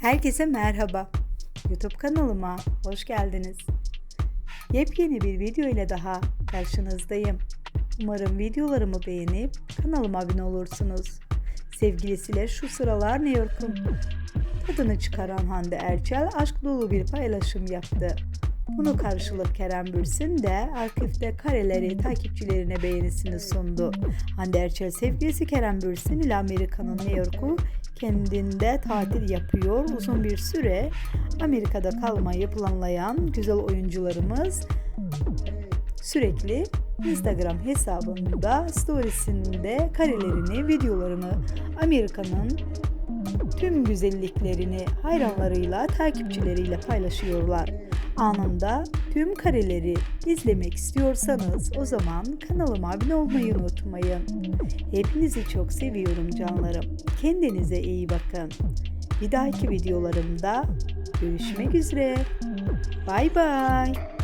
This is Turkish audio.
Herkese merhaba. YouTube kanalıma hoş geldiniz. Yepyeni bir video ile daha karşınızdayım. Umarım videolarımı beğenip kanalıma abone olursunuz. Sevgilisiyle şu sıralar New York'un tadını çıkaran Hande Erçel aşk dolu bir paylaşım yaptı. Bunu karşılık Kerem Bürsin de arkifte kareleri takipçilerine beğenisini sundu. Hande Erçel sevgilisi Kerem Bürsin ile Amerika'nın New York'u kendinde tatil yapıyor. Uzun bir süre Amerika'da kalmayı planlayan güzel oyuncularımız sürekli Instagram hesabında storiesinde karelerini, videolarını Amerika'nın tüm güzelliklerini hayranlarıyla, takipçileriyle paylaşıyorlar. Anında tüm kareleri izlemek istiyorsanız o zaman kanalıma abone olmayı unutmayın. Hepinizi çok seviyorum canlarım. Kendinize iyi bakın. Bir dahaki videolarımda görüşmek üzere. Bay bay.